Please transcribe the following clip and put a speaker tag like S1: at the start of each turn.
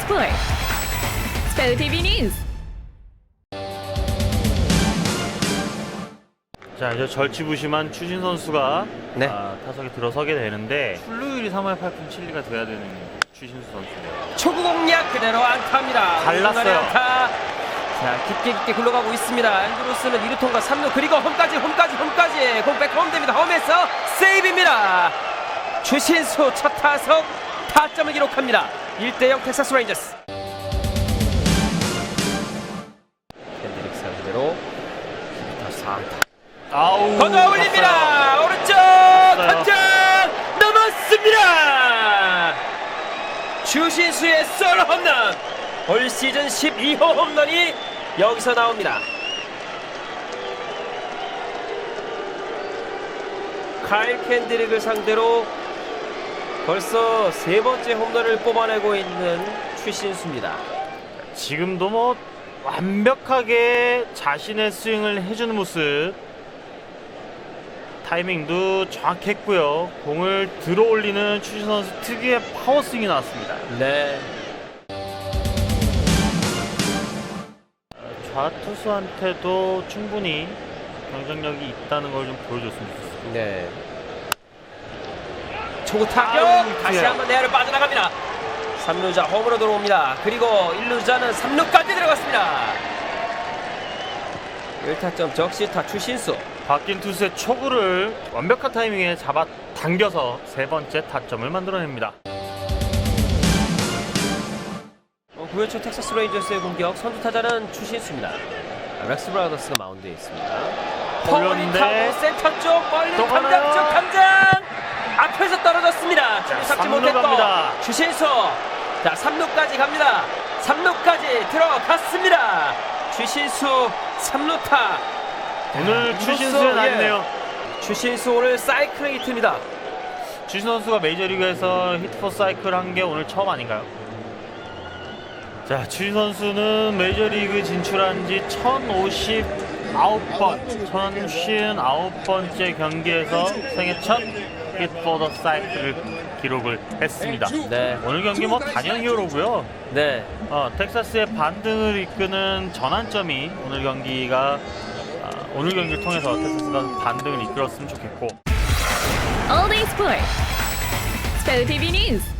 S1: 스포츠 스포츠 TV 뉴스
S2: 자 이제 절치부심한 추진 선수가
S3: 네.
S2: 아, 타석에 들어서게 되는데 출루율이 3할 8푼 7리가 돼야 되는 추신수 선수네요.
S3: 초구 공략 그대로 안타입니다.
S2: 갈랐어요.
S3: 안타. 자 깊게 깊게 굴러가고 있습니다. 앤드루스는 2루통과 3루 그리고 홈까지 홈까지 홈까지 공백 홈됩니다. 홈에서 세이브입니다. 추신수 첫 타석 타점을 기록합니다. 1대0 텍사스 레인저스. 캔드릭 상대로 2타 4안타.
S2: 아우
S3: 건져 올립니다. 오른쪽 던전 넘었습니다. 추신수의 솔로 홈런. 올 시즌 12호 홈런이 여기서 나옵니다. 카일 캔드릭을 상대로 벌써 세 번째 홈런을 뽑아내고 있는 추신수입니다.
S2: 지금도 뭐 완벽하게 자신의 스윙을 해주는 모습 타이밍도 정확했고요 공을 들어 올리는 추신 선수 특유의 파워 스윙이 나왔습니다
S3: 네.
S2: 좌투수한테도 충분히 경쟁력이 있다는 걸 좀 보여줬으면 좋겠어요
S3: 네. 초구 타격
S2: 아유,
S3: 다시
S2: 그래요.
S3: 한번 내야를 빠져나갑니다. 3루자 홈으로 들어옵니다. 그리고 1루자는 3루까지 들어갔습니다. 1타점 적시타 추신수
S2: 바뀐 투수의 초구를 완벽한 타이밍에 잡아 당겨서 세 번째 타점을 만들어냅니다.
S3: 어, 9회 초 텍사스 레인저스의 공격 선두 타자는 추신수입니다. 아, 렉스 브라더스가 마운드에 있습니다. 타고 센터 쪽 멀리
S2: 또 가나요?
S3: 쪽 담장
S2: 자,
S3: 잡지 못했고
S2: 갑니다.
S3: 추신수 자 3루까지 갑니다. 3루까지 들어갔습니다. 추신수 3루타
S2: 오늘
S3: 이로써,
S2: 추신수의
S3: 예.
S2: 날이네요.
S3: 추신수 오늘 사이클링 히트입니다.
S2: 추신 선수가 메이저리그에서 히트포 사이클 한 게 오늘 처음 아닌가요? 자, 추신 선수는 메이저리그 진출한 지 1059번, 1059번째 경기에서 생애 첫 히트포 더 사이클을 기록을 했습니다.
S3: 네,
S2: 오늘 경기 뭐 단연 히어로고요.
S3: 네,
S2: 어, 텍사스의 반등을 이끄는 전환점이 오늘 경기가 아, 오늘 경기를 통해서 텍사스가 반등을 이끌었으면 좋겠고.
S1: All Day 스포츠 TV 뉴스